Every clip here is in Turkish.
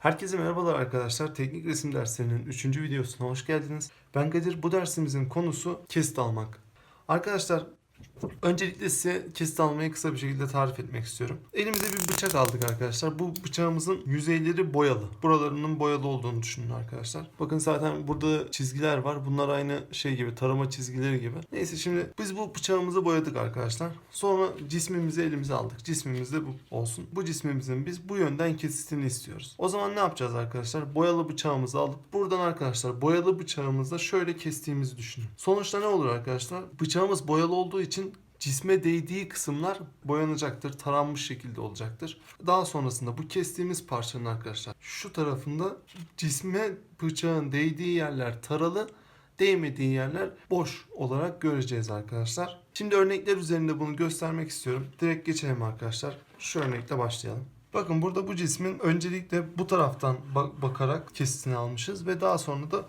Herkese merhabalar arkadaşlar. Teknik resim derslerinin 3. videosuna hoş geldiniz. Ben Kadir. Bu dersimizin konusu kesit almak. Arkadaşlar öncelikle size kesit almayı kısa bir şekilde tarif etmek istiyorum. Elimize bir bıçak aldık arkadaşlar. Bu bıçağımızın yüzeyleri boyalı. Buralarının boyalı olduğunu düşünün arkadaşlar. Bakın zaten burada çizgiler var. Bunlar aynı şey gibi tarama çizgileri gibi. Neyse şimdi biz bu bıçağımızı boyadık arkadaşlar. Sonra cismimizi elimize aldık. Cismimiz de bu olsun. Bu cismimizin biz bu yönden kesitini istiyoruz. O zaman ne yapacağız arkadaşlar? Boyalı bıçağımızı alıp buradan arkadaşlar boyalı bıçağımızla şöyle kestiğimizi düşünün. Sonuçta ne olur arkadaşlar? Bıçağımız boyalı olduğu için cisme değdiği kısımlar boyanacaktır, taranmış şekilde olacaktır. Daha sonrasında bu kestiğimiz parçanın arkadaşlar şu tarafında cisme bıçağın değdiği yerler taralı, değmediği yerler boş olarak göreceğiz arkadaşlar. Şimdi örnekler üzerinde bunu göstermek istiyorum. Direkt geçelim arkadaşlar. Şu örnekle başlayalım. Bakın burada bu cismin öncelikle bu taraftan bak- bakarak kesitini almışız ve daha sonra da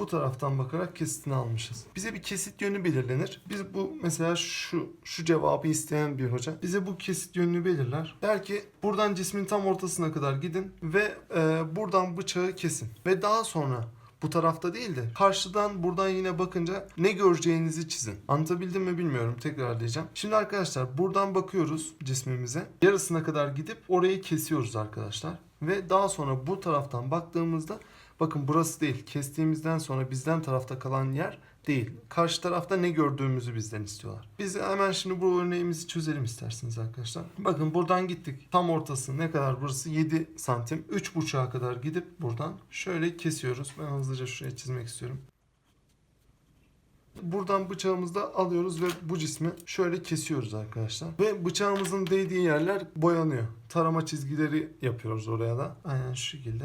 bu taraftan bakarak kesitini almışız. Bize bir kesit yönü belirlenir. Biz bu mesela şu şu cevabı isteyen bir hoca bize bu kesit yönünü belirler. Der ki buradan cismin tam ortasına kadar gidin ve e, buradan bıçağı kesin. Ve daha sonra bu tarafta değil de karşıdan buradan yine bakınca ne göreceğinizi çizin. Anlatabildim mi bilmiyorum. Tekrarlayacağım. Şimdi arkadaşlar buradan bakıyoruz cismimize. Yarısına kadar gidip orayı kesiyoruz arkadaşlar. Ve daha sonra bu taraftan baktığımızda bakın burası değil. Kestiğimizden sonra bizden tarafta kalan yer değil. Karşı tarafta ne gördüğümüzü bizden istiyorlar. Biz hemen şimdi bu örneğimizi çözelim isterseniz arkadaşlar. Bakın buradan gittik. Tam ortası ne kadar burası? 7 santim. 3.5'a kadar gidip buradan şöyle kesiyoruz. Ben hızlıca şuraya çizmek istiyorum. Buradan bıçağımızda alıyoruz ve bu cismi şöyle kesiyoruz arkadaşlar. Ve bıçağımızın değdiği yerler boyanıyor. Tarama çizgileri yapıyoruz oraya da. Aynen şu şekilde.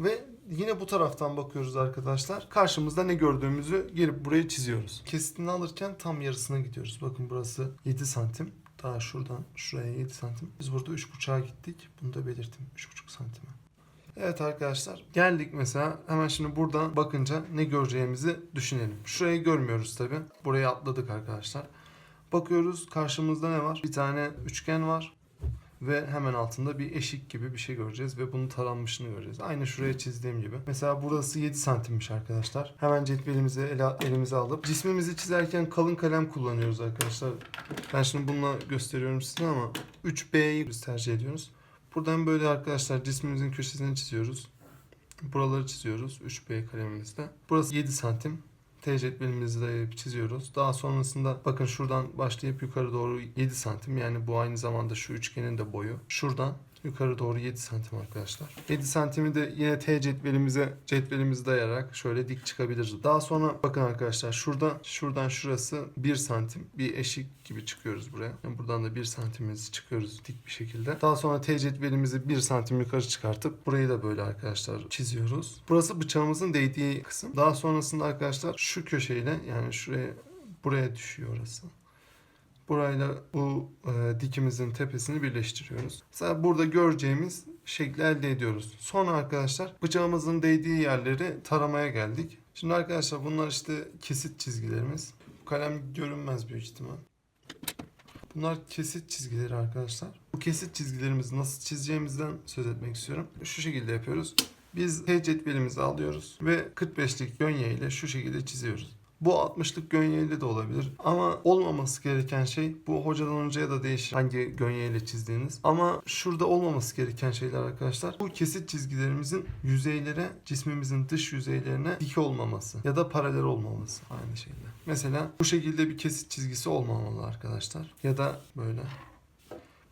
Ve yine bu taraftan bakıyoruz arkadaşlar. Karşımızda ne gördüğümüzü gelip buraya çiziyoruz. Kesitini alırken tam yarısına gidiyoruz. Bakın burası 7 santim. Daha şuradan şuraya 7 santim. Biz burada 3.5'a gittik. Bunu da belirttim. 3.5 santime. Evet arkadaşlar geldik mesela hemen şimdi buradan bakınca ne göreceğimizi düşünelim. Şurayı görmüyoruz tabi. Burayı atladık arkadaşlar. Bakıyoruz karşımızda ne var? Bir tane üçgen var. Ve hemen altında bir eşik gibi bir şey göreceğiz ve bunun taranmışını göreceğiz. Aynı şuraya çizdiğim gibi. Mesela burası 7 santimmiş arkadaşlar. Hemen cetvelimizi ele, elimize alıp cismimizi çizerken kalın kalem kullanıyoruz arkadaşlar. Ben şimdi bununla gösteriyorum size ama 3B'yi biz tercih ediyoruz. Buradan böyle arkadaşlar cismimizin köşesini çiziyoruz. Buraları çiziyoruz 3B kalemimizde. Burası 7 santim. T de çiziyoruz. Daha sonrasında bakın şuradan başlayıp yukarı doğru 7 santim. Yani bu aynı zamanda şu üçgenin de boyu. Şuradan yukarı doğru 7 santim arkadaşlar. 7 santimi de yine T cetvelimize cetvelimizi dayayarak şöyle dik çıkabiliriz. Daha sonra bakın arkadaşlar şurada şuradan şurası 1 santim bir eşik gibi çıkıyoruz buraya. Yani buradan da 1 santimimizi çıkıyoruz dik bir şekilde. Daha sonra T cetvelimizi 1 santim yukarı çıkartıp burayı da böyle arkadaşlar çiziyoruz. Burası bıçağımızın değdiği kısım. Daha sonrasında arkadaşlar şu köşeyle yani şuraya buraya düşüyor orası. Burayla bu e, dikimizin tepesini birleştiriyoruz. Mesela burada göreceğimiz şekli elde ediyoruz. Sonra arkadaşlar bıçağımızın değdiği yerleri taramaya geldik. Şimdi arkadaşlar bunlar işte kesit çizgilerimiz. Kalem görünmez büyük ihtimal. Bunlar kesit çizgileri arkadaşlar. Bu kesit çizgilerimizi nasıl çizeceğimizden söz etmek istiyorum. Şu şekilde yapıyoruz. Biz T cetvelimizi alıyoruz ve 45'lik gönye ile şu şekilde çiziyoruz. Bu 60'lık gönyeyle de olabilir. Ama olmaması gereken şey bu hocadan hocaya da değişir hangi gönyeyle çizdiğiniz. Ama şurada olmaması gereken şeyler arkadaşlar. Bu kesit çizgilerimizin yüzeylere, cismimizin dış yüzeylerine dik olmaması ya da paralel olmaması aynı şekilde. Mesela bu şekilde bir kesit çizgisi olmamalı arkadaşlar. Ya da böyle.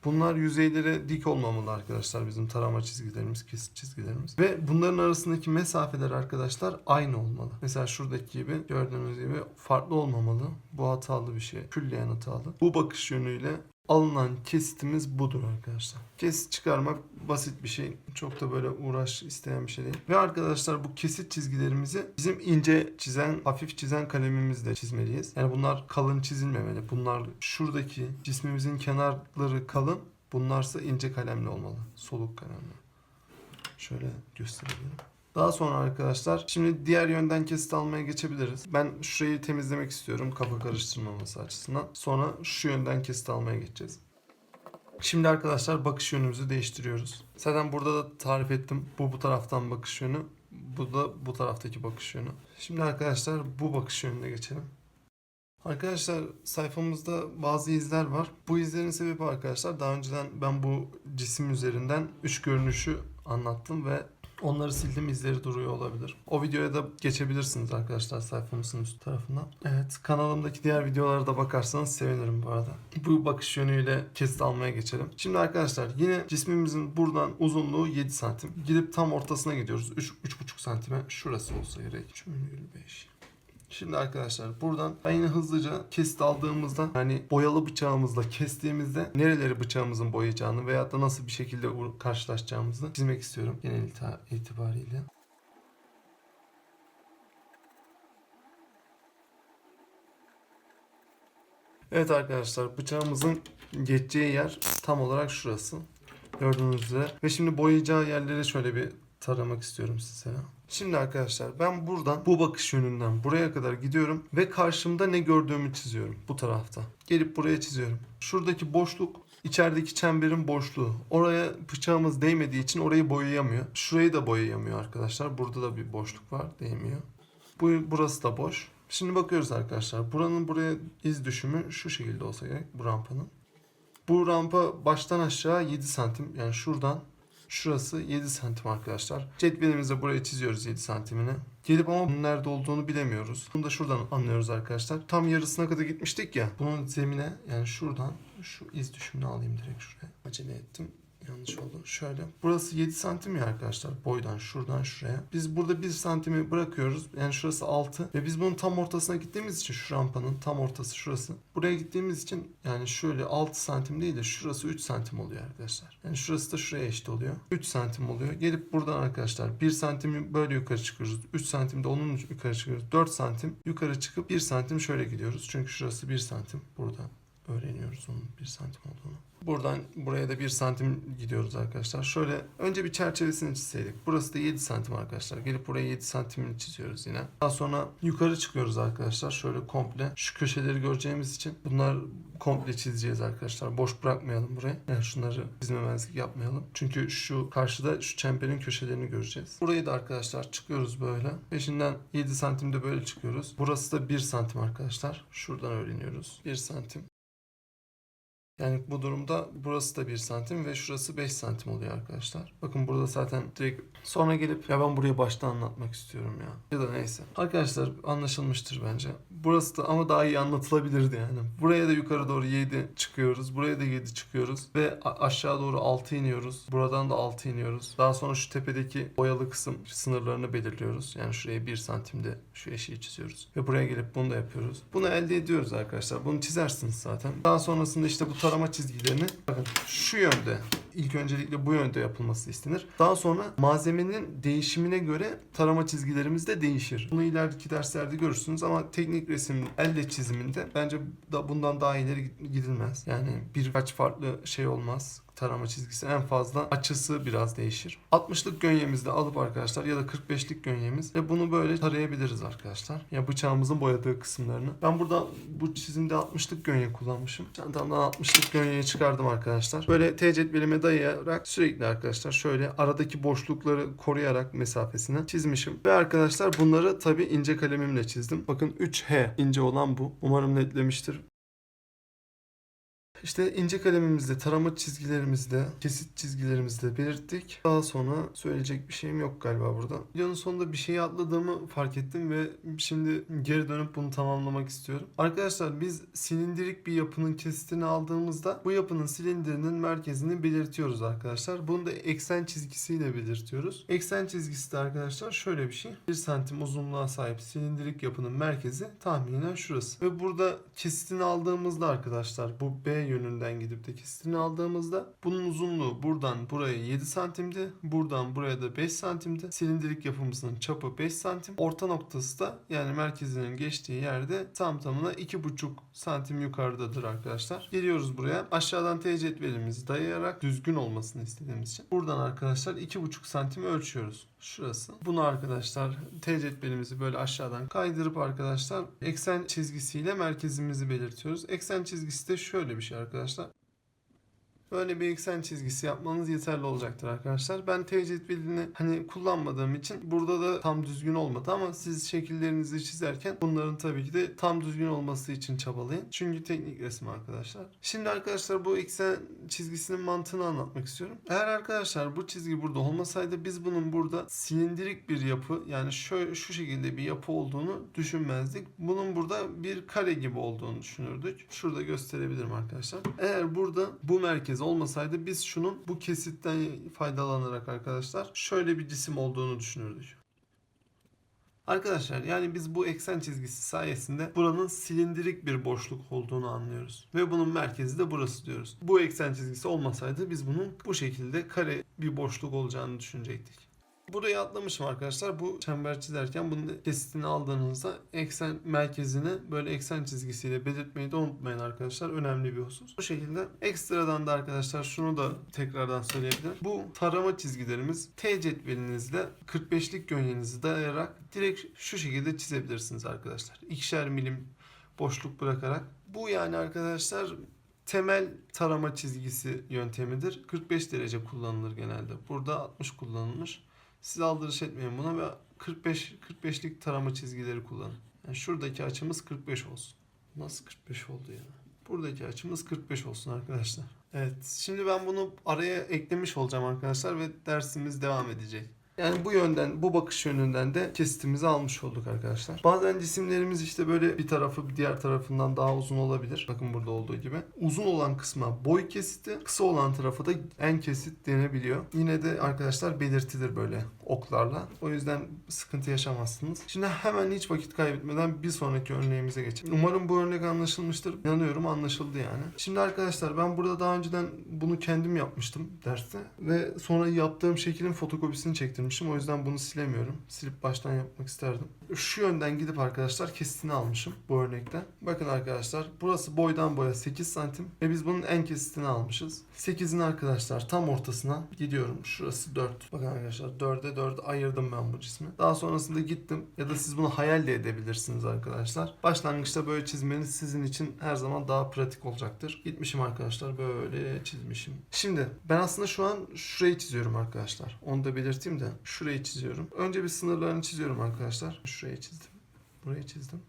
Bunlar yüzeylere dik olmamalı arkadaşlar bizim tarama çizgilerimiz, kesit çizgilerimiz. Ve bunların arasındaki mesafeler arkadaşlar aynı olmalı. Mesela şuradaki gibi gördüğünüz gibi farklı olmamalı. Bu hatalı bir şey. Külliyen hatalı. Bu bakış yönüyle alınan kesitimiz budur arkadaşlar. Kesit çıkarmak basit bir şey. Çok da böyle uğraş isteyen bir şey değil. Ve arkadaşlar bu kesit çizgilerimizi bizim ince çizen, hafif çizen kalemimizle çizmeliyiz. Yani bunlar kalın çizilmemeli. Bunlar şuradaki cismimizin kenarları kalın. Bunlarsa ince kalemle olmalı. Soluk kalemle. Şöyle gösterelim. Daha sonra arkadaşlar şimdi diğer yönden kesit almaya geçebiliriz. Ben şurayı temizlemek istiyorum kafa karıştırmaması açısından. Sonra şu yönden kesit almaya geçeceğiz. Şimdi arkadaşlar bakış yönümüzü değiştiriyoruz. Zaten burada da tarif ettim. Bu bu taraftan bakış yönü. Bu da bu taraftaki bakış yönü. Şimdi arkadaşlar bu bakış yönüne geçelim. Arkadaşlar sayfamızda bazı izler var. Bu izlerin sebebi arkadaşlar daha önceden ben bu cisim üzerinden üç görünüşü anlattım ve onları sildim izleri duruyor olabilir. O videoya da geçebilirsiniz arkadaşlar sayfamızın üst tarafına. Evet kanalımdaki diğer videolara da bakarsanız sevinirim bu arada. Bu bakış yönüyle kesit almaya geçelim. Şimdi arkadaşlar yine cismimizin buradan uzunluğu 7 santim. Gidip tam ortasına gidiyoruz. 3 3,5 santime şurası olsa gerek. 3,5 Şimdi arkadaşlar buradan ben yine hızlıca kesit aldığımızda yani boyalı bıçağımızla kestiğimizde nereleri bıçağımızın boyayacağını veyahut da nasıl bir şekilde karşılaşacağımızı çizmek istiyorum genel itibariyle. Evet arkadaşlar bıçağımızın geçeceği yer tam olarak şurası. Gördüğünüz üzere. Ve şimdi boyayacağı yerleri şöyle bir taramak istiyorum size. Şimdi arkadaşlar ben buradan bu bakış yönünden buraya kadar gidiyorum ve karşımda ne gördüğümü çiziyorum bu tarafta. Gelip buraya çiziyorum. Şuradaki boşluk içerideki çemberin boşluğu. Oraya bıçağımız değmediği için orayı boyayamıyor. Şurayı da boyayamıyor arkadaşlar. Burada da bir boşluk var. Değmiyor. Bu burası da boş. Şimdi bakıyoruz arkadaşlar. Buranın buraya iz düşümü şu şekilde olsa gerek bu rampanın. Bu rampa baştan aşağı 7 santim. Yani şuradan şurası 7 santim arkadaşlar. Cetvelimizde buraya çiziyoruz 7 santimini. Gelip ama bunun nerede olduğunu bilemiyoruz. Bunu da şuradan anlıyoruz arkadaşlar. Tam yarısına kadar gitmiştik ya. Bunun zemine yani şuradan şu iz düşümünü alayım direkt şuraya. Acele ettim. Yanlış oldu. Şöyle. Burası 7 santim ya arkadaşlar. Boydan şuradan şuraya. Biz burada 1 santimi bırakıyoruz. Yani şurası 6. Ve biz bunun tam ortasına gittiğimiz için şu rampanın tam ortası şurası. Buraya gittiğimiz için yani şöyle 6 santim değil de şurası 3 santim oluyor arkadaşlar. Yani şurası da şuraya eşit oluyor. 3 santim oluyor. Gelip buradan arkadaşlar 1 santimi böyle yukarı çıkıyoruz. 3 santim de onun yukarı çıkıyoruz. 4 santim yukarı çıkıp 1 santim şöyle gidiyoruz. Çünkü şurası 1 santim. Burada öğreniyoruz onun 1 santim olduğunu. Buradan buraya da 1 santim gidiyoruz arkadaşlar. Şöyle önce bir çerçevesini çizseydik. Burası da 7 santim arkadaşlar. Gelip buraya 7 santimini çiziyoruz yine. Daha sonra yukarı çıkıyoruz arkadaşlar. Şöyle komple şu köşeleri göreceğimiz için bunlar komple çizeceğiz arkadaşlar. Boş bırakmayalım burayı. Yani şunları çizmemezlik yapmayalım. Çünkü şu karşıda şu çemberin köşelerini göreceğiz. Burayı da arkadaşlar çıkıyoruz böyle. Peşinden 7 santimde böyle çıkıyoruz. Burası da 1 santim arkadaşlar. Şuradan öğreniyoruz. 1 santim. Yani bu durumda burası da 1 santim ve şurası 5 santim oluyor arkadaşlar. Bakın burada zaten direkt sonra gelip ya ben burayı baştan anlatmak istiyorum ya. Ya da neyse. Arkadaşlar anlaşılmıştır bence. Burası da ama daha iyi anlatılabilirdi yani. Buraya da yukarı doğru 7 çıkıyoruz. Buraya da 7 çıkıyoruz. Ve aşağı doğru 6 iniyoruz. Buradan da 6 iniyoruz. Daha sonra şu tepedeki boyalı kısım sınırlarını belirliyoruz. Yani şuraya 1 santimde şu eşiği çiziyoruz. Ve buraya gelip bunu da yapıyoruz. Bunu elde ediyoruz arkadaşlar. Bunu çizersiniz zaten. Daha sonrasında işte bu tarama çizgilerini. Bakın şu yönde ilk öncelikle bu yönde yapılması istenir. Daha sonra malzemenin değişimine göre tarama çizgilerimiz de değişir. Bunu ilerideki derslerde görürsünüz ama teknik resim elle çiziminde bence da bundan daha ileri gidilmez. Yani birkaç farklı şey olmaz tarama çizgisi en fazla açısı biraz değişir. 60'lık gönyemizde alıp arkadaşlar ya da 45'lik gönyemiz ve bunu böyle tarayabiliriz arkadaşlar. Ya bıçağımızın boyadığı kısımlarını. Ben burada bu çizimde 60'lık gönye kullanmışım. Çantamdan 60'lık gönyeyi çıkardım arkadaşlar. Böyle T cetvelime dayayarak sürekli arkadaşlar şöyle aradaki boşlukları koruyarak mesafesine çizmişim. Ve arkadaşlar bunları tabi ince kalemimle çizdim. Bakın 3H ince olan bu. Umarım netlemiştir. İşte ince kalemimizde tarama çizgilerimizde, kesit çizgilerimizde belirttik. Daha sonra söyleyecek bir şeyim yok galiba burada. Videonun sonunda bir şeyi atladığımı fark ettim ve şimdi geri dönüp bunu tamamlamak istiyorum. Arkadaşlar biz silindirik bir yapının kesitini aldığımızda bu yapının silindirinin merkezini belirtiyoruz arkadaşlar. Bunu da eksen çizgisiyle belirtiyoruz. Eksen çizgisi de arkadaşlar şöyle bir şey. 1 santim uzunluğa sahip silindirik yapının merkezi tahminen şurası. Ve burada kesitini aldığımızda arkadaşlar bu B yönünden gidip de kesitini aldığımızda bunun uzunluğu buradan buraya 7 santimdi. Buradan buraya da 5 santimdi. Silindirik yapımızın çapı 5 santim. Orta noktası da yani merkezinin geçtiği yerde tam tamına 2,5 santim yukarıdadır arkadaşlar. Geliyoruz buraya. Aşağıdan T cetvelimizi dayayarak düzgün olmasını istediğimiz için. Buradan arkadaşlar 2,5 santim ölçüyoruz. Şurası. Bunu arkadaşlar T cetvelimizi böyle aşağıdan kaydırıp arkadaşlar eksen çizgisiyle merkezimizi belirtiyoruz. Eksen çizgisi de şöyle bir şey arkadaşlar. Böyle bir eksen çizgisi yapmanız yeterli olacaktır arkadaşlar. Ben T cetvelini hani kullanmadığım için burada da tam düzgün olmadı ama siz şekillerinizi çizerken bunların tabii ki de tam düzgün olması için çabalayın. Çünkü teknik resim arkadaşlar. Şimdi arkadaşlar bu eksen çizgisinin mantığını anlatmak istiyorum. Eğer arkadaşlar bu çizgi burada olmasaydı biz bunun burada silindirik bir yapı yani şöyle şu şekilde bir yapı olduğunu düşünmezdik. Bunun burada bir kare gibi olduğunu düşünürdük. Şurada gösterebilirim arkadaşlar. Eğer burada bu merkez olmasaydı biz şunun bu kesitten faydalanarak arkadaşlar şöyle bir cisim olduğunu düşünürdük. Arkadaşlar yani biz bu eksen çizgisi sayesinde buranın silindirik bir boşluk olduğunu anlıyoruz. Ve bunun merkezi de burası diyoruz. Bu eksen çizgisi olmasaydı biz bunun bu şekilde kare bir boşluk olacağını düşünecektik. Burayı atlamışım arkadaşlar. Bu çember çizerken bunun kesitini aldığınızda eksen merkezini böyle eksen çizgisiyle belirtmeyi de unutmayın arkadaşlar. Önemli bir husus. Bu şekilde ekstradan da arkadaşlar şunu da tekrardan söyleyebilirim. Bu tarama çizgilerimiz T cetvelinizle 45'lik gönyenizi dayayarak direkt şu şekilde çizebilirsiniz arkadaşlar. İkişer milim boşluk bırakarak. Bu yani arkadaşlar temel tarama çizgisi yöntemidir. 45 derece kullanılır genelde. Burada 60 kullanılmış. Siz aldırış etmeyin buna ve 45 45'lik tarama çizgileri kullanın. Yani şuradaki açımız 45 olsun. Nasıl 45 oldu ya? Buradaki açımız 45 olsun arkadaşlar. Evet. Şimdi ben bunu araya eklemiş olacağım arkadaşlar ve dersimiz devam edecek. Yani bu yönden, bu bakış yönünden de kesitimizi almış olduk arkadaşlar. Bazen cisimlerimiz işte böyle bir tarafı diğer tarafından daha uzun olabilir. Bakın burada olduğu gibi. Uzun olan kısma boy kesiti, kısa olan tarafa da en kesit denebiliyor. Yine de arkadaşlar belirtilir böyle oklarla. O yüzden sıkıntı yaşamazsınız. Şimdi hemen hiç vakit kaybetmeden bir sonraki örneğimize geçelim. Umarım bu örnek anlaşılmıştır. İnanıyorum anlaşıldı yani. Şimdi arkadaşlar ben burada daha önceden bunu kendim yapmıştım derste. Ve sonra yaptığım şeklin fotokopisini çektirmişim. O yüzden bunu silemiyorum. Silip baştan yapmak isterdim. Şu yönden gidip arkadaşlar kesitini almışım bu örnekten. Bakın arkadaşlar burası boydan boya 8 santim ve biz bunun en kesitini almışız. 8'in arkadaşlar tam ortasına gidiyorum. Şurası 4. Bakın arkadaşlar 4'e 4 ayırdım ben bu cismi. Daha sonrasında gittim ya da siz bunu hayal de edebilirsiniz arkadaşlar. Başlangıçta böyle çizmeniz sizin için her zaman daha pratik olacaktır. Gitmişim arkadaşlar böyle çizmişim. Şimdi ben aslında şu an şurayı çiziyorum arkadaşlar. Onu da belirteyim de şurayı çiziyorum. Önce bir sınırlarını çiziyorum arkadaşlar. Şurayı çizdim. Burayı çizdim.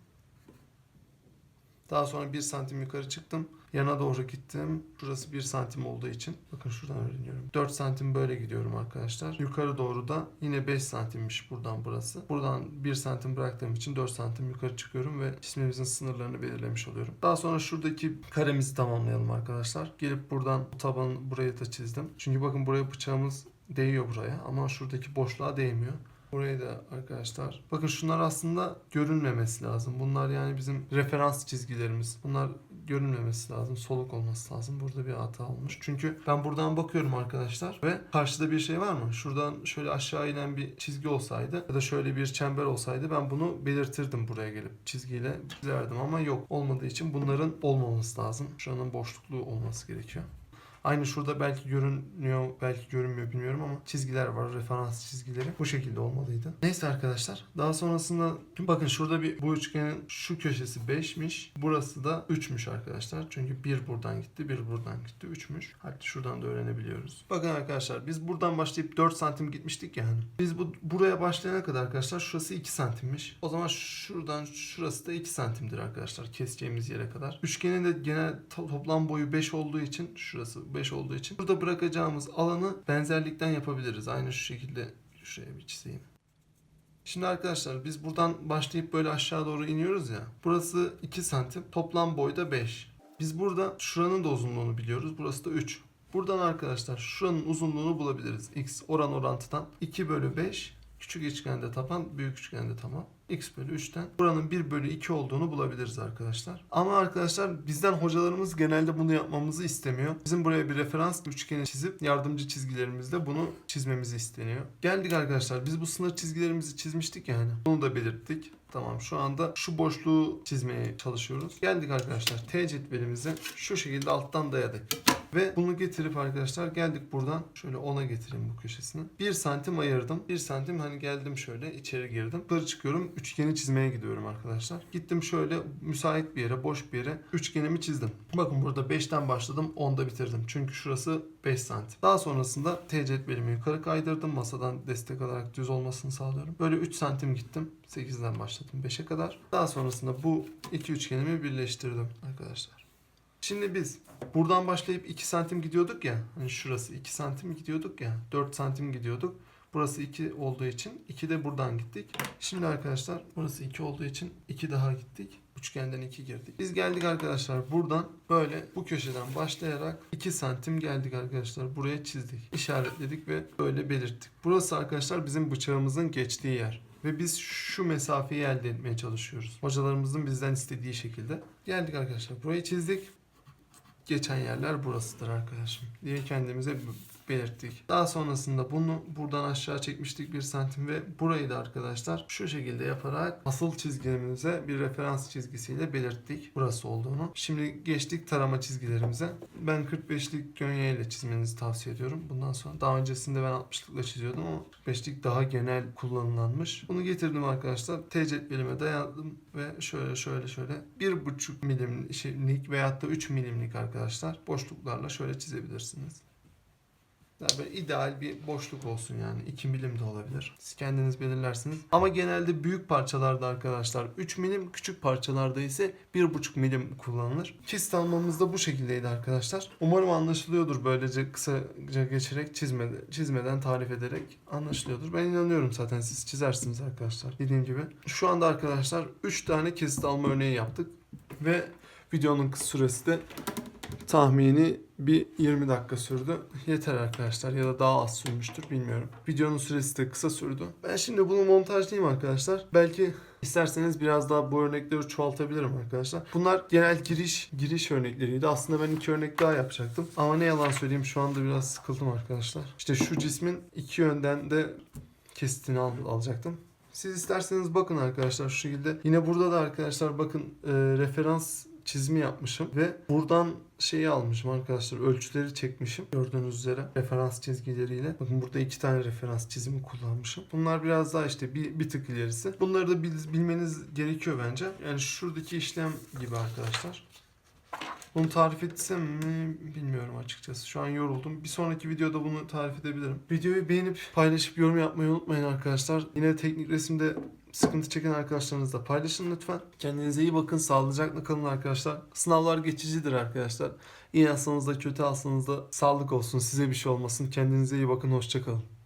Daha sonra 1 santim yukarı çıktım. Yana doğru gittim. Burası 1 santim olduğu için. Bakın şuradan öğreniyorum. 4 santim böyle gidiyorum arkadaşlar. Yukarı doğru da yine 5 santimmiş buradan burası. Buradan 1 santim bıraktığım için 4 santim yukarı çıkıyorum ve cismimizin sınırlarını belirlemiş oluyorum. Daha sonra şuradaki karemizi tamamlayalım arkadaşlar. Gelip buradan bu tabanı buraya da çizdim. Çünkü bakın buraya bıçağımız değiyor buraya ama şuradaki boşluğa değmiyor. Burayı da arkadaşlar. Bakın şunlar aslında görünmemesi lazım. Bunlar yani bizim referans çizgilerimiz. Bunlar görünmemesi lazım. Soluk olması lazım. Burada bir hata olmuş. Çünkü ben buradan bakıyorum arkadaşlar ve karşıda bir şey var mı? Şuradan şöyle aşağı inen bir çizgi olsaydı ya da şöyle bir çember olsaydı ben bunu belirtirdim buraya gelip çizgiyle çizerdim ama yok olmadığı için bunların olmaması lazım. Şuranın boşluklu olması gerekiyor. Aynı şurada belki görünüyor, belki görünmüyor bilmiyorum ama çizgiler var, referans çizgileri. Bu şekilde olmalıydı. Neyse arkadaşlar. Daha sonrasında bakın şurada bir bu üçgenin şu köşesi 5'miş. Burası da 3'müş arkadaşlar. Çünkü bir buradan gitti, bir buradan gitti. 3'müş. Hatta şuradan da öğrenebiliyoruz. Bakın arkadaşlar biz buradan başlayıp 4 santim gitmiştik yani. Biz bu buraya başlayana kadar arkadaşlar şurası 2 santimmiş. O zaman şuradan şurası da 2 santimdir arkadaşlar keseceğimiz yere kadar. Üçgenin de genel to- toplam boyu 5 olduğu için şurası 5 olduğu için burada bırakacağımız alanı benzerlikten yapabiliriz. Aynı şu şekilde şuraya bir çizeyim. Şimdi arkadaşlar biz buradan başlayıp böyle aşağı doğru iniyoruz ya. Burası 2 santim. Toplam boy da 5. Biz burada şuranın da uzunluğunu biliyoruz. Burası da 3. Buradan arkadaşlar şuranın uzunluğunu bulabiliriz. X oran orantıdan 2 bölü 5 küçük üçgende taban, büyük üçgende taban. X bölü 3'ten buranın 1 bölü 2 olduğunu bulabiliriz arkadaşlar. Ama arkadaşlar bizden hocalarımız genelde bunu yapmamızı istemiyor. Bizim buraya bir referans üçgeni çizip yardımcı çizgilerimizde bunu çizmemizi isteniyor. Geldik arkadaşlar biz bu sınır çizgilerimizi çizmiştik yani. Bunu da belirttik. Tamam şu anda şu boşluğu çizmeye çalışıyoruz. Geldik arkadaşlar T cetvelimize şu şekilde alttan dayadık. Ve bunu getirip arkadaşlar geldik buradan şöyle ona getireyim bu köşesini. 1 santim ayırdım. 1 santim hani geldim şöyle içeri girdim. Yukarı çıkıyorum. Üçgeni çizmeye gidiyorum arkadaşlar. Gittim şöyle müsait bir yere, boş bir yere üçgenimi çizdim. Bakın burada 5'ten başladım, 10'da bitirdim. Çünkü şurası 5 santim. Daha sonrasında T cetvelimi yukarı kaydırdım. Masadan destek alarak düz olmasını sağlıyorum. Böyle 3 santim gittim. 8'den başladım 5'e kadar. Daha sonrasında bu iki üçgenimi birleştirdim arkadaşlar. Şimdi biz buradan başlayıp 2 santim gidiyorduk ya. Hani şurası 2 santim gidiyorduk ya. 4 santim gidiyorduk. Burası 2 olduğu için 2 de buradan gittik. Şimdi arkadaşlar burası 2 olduğu için 2 daha gittik. Üçgenden 2 girdik. Biz geldik arkadaşlar buradan böyle bu köşeden başlayarak 2 santim geldik arkadaşlar. Buraya çizdik. İşaretledik ve böyle belirttik. Burası arkadaşlar bizim bıçağımızın geçtiği yer. Ve biz şu mesafeyi elde etmeye çalışıyoruz. Hocalarımızın bizden istediği şekilde. Geldik arkadaşlar. Burayı çizdik geçen yerler burasıdır arkadaşım diye kendimize belirttik. Daha sonrasında bunu buradan aşağı çekmiştik bir santim ve burayı da arkadaşlar şu şekilde yaparak asıl çizgimize bir referans çizgisiyle belirttik burası olduğunu. Şimdi geçtik tarama çizgilerimize. Ben 45'lik gönye ile çizmenizi tavsiye ediyorum. Bundan sonra daha öncesinde ben 60'lıkla çiziyordum ama 45'lik daha genel kullanılanmış. Bunu getirdim arkadaşlar. T cetvelime dayadım ve şöyle şöyle şöyle 1,5 milimlik veyahut da 3 milimlik arkadaşlar boşluklarla şöyle çizebilirsiniz. Yani böyle ideal bir boşluk olsun yani. 2 milim de olabilir. Siz kendiniz belirlersiniz. Ama genelde büyük parçalarda arkadaşlar 3 milim, küçük parçalarda ise 1,5 milim kullanılır. Kist almamız da bu şekildeydi arkadaşlar. Umarım anlaşılıyordur böylece kısaca geçerek çizmeden, çizmeden tarif ederek anlaşılıyordur. Ben inanıyorum zaten siz çizersiniz arkadaşlar. Dediğim gibi. Şu anda arkadaşlar 3 tane kesit alma örneği yaptık. Ve videonun süresi de tahmini bir 20 dakika sürdü. Yeter arkadaşlar ya da daha az sürmüştür bilmiyorum. Videonun süresi de kısa sürdü. Ben şimdi bunu montajlayayım arkadaşlar. Belki isterseniz biraz daha bu örnekleri çoğaltabilirim arkadaşlar. Bunlar genel giriş giriş örnekleriydi. Aslında ben iki örnek daha yapacaktım. Ama ne yalan söyleyeyim şu anda biraz sıkıldım arkadaşlar. İşte şu cismin iki yönden de kesitini al- alacaktım. Siz isterseniz bakın arkadaşlar şu şekilde. Yine burada da arkadaşlar bakın e, referans çizimi yapmışım ve buradan şeyi almışım arkadaşlar ölçüleri çekmişim gördüğünüz üzere referans çizgileriyle. Bakın burada iki tane referans çizimi kullanmışım. Bunlar biraz daha işte bir, bir tık ilerisi. Bunları da bil- bilmeniz gerekiyor bence. Yani şuradaki işlem gibi arkadaşlar. Bunu tarif etsem mi bilmiyorum açıkçası. Şu an yoruldum. Bir sonraki videoda bunu tarif edebilirim. Videoyu beğenip paylaşıp yorum yapmayı unutmayın arkadaşlar. Yine teknik resimde sıkıntı çeken arkadaşlarınızla paylaşın lütfen. Kendinize iyi bakın. Sağlıcakla kalın arkadaşlar. Sınavlar geçicidir arkadaşlar. İyi alsanız da kötü alsanız da sağlık olsun. Size bir şey olmasın. Kendinize iyi bakın. Hoşçakalın.